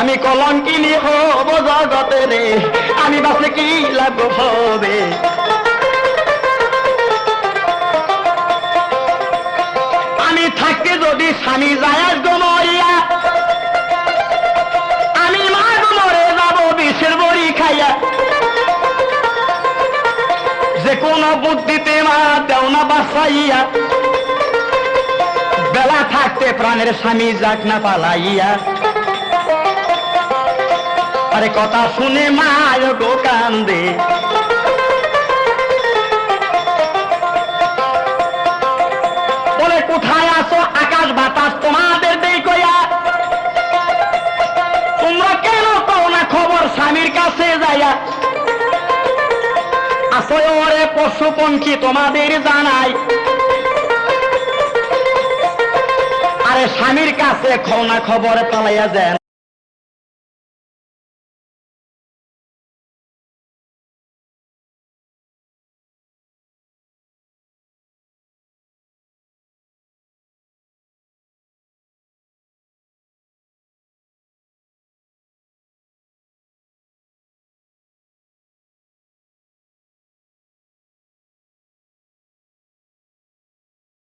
আমি কলঙ্কিনী হব জগতে রে। আমি বাসে কি লাভ হবে? আমি থাকতে যদি স্বামী যায় গমরিয়া আমি মা মরে যাব বিষের বড়ি খাইয়া। যে কোন বুদ্ধিতে মা দেও না বাসাইয়া বেলা থাকতে প্রাণের স্বামী যাক না পালাইয়া। আরে কথা শুনে মায় গো কান্দে। বলে, কোথায় আসো আকাশ বাতাস তোমাদের দেই কইয়া। তোমরা কেন পাও না খবর স্বামীর কাছে যাইয়া? আসো ওরে পশু পঙ্খী তোমাদের জানাই। আরে স্বামীর কাছে খনা খবর পালাইয়া যান।